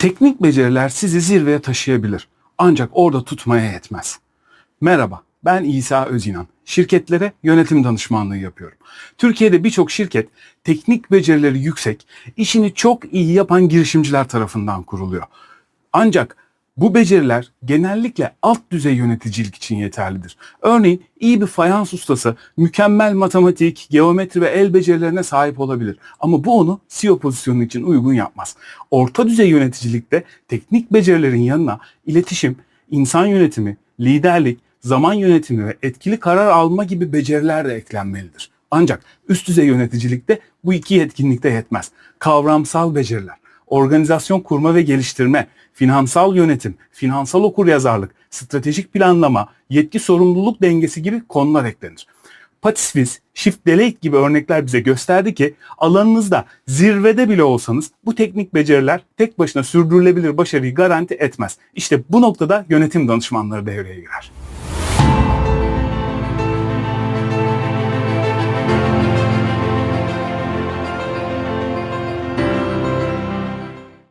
Teknik beceriler sizi zirveye taşıyabilir. Ancak orada tutmaya yetmez. Merhaba, ben İsa Özinan. Şirketlere yönetim danışmanlığı yapıyorum. Türkiye'de birçok şirket teknik becerileri yüksek, işini çok iyi yapan girişimciler tarafından kuruluyor. Ancak bu beceriler genellikle alt düzey yöneticilik için yeterlidir. Örneğin iyi bir fayans ustası mükemmel matematik, geometri ve el becerilerine sahip olabilir. Ama bu onu CEO pozisyonu için uygun yapmaz. Orta düzey yöneticilikte teknik becerilerin yanına iletişim, insan yönetimi, liderlik, zaman yönetimi ve etkili karar alma gibi beceriler de eklenmelidir. Ancak üst düzey yöneticilikte bu iki yetkinlik de yetmez. Kavramsal beceriler, organizasyon kurma ve geliştirme, finansal yönetim, finansal okuryazarlık, stratejik planlama, yetki sorumluluk dengesi gibi konular eklenir. Patisviz, Shift Delete gibi örnekler bize gösterdi ki alanınızda zirvede bile olsanız bu teknik beceriler tek başına sürdürülebilir başarıyı garanti etmez. İşte bu noktada yönetim danışmanları devreye girer.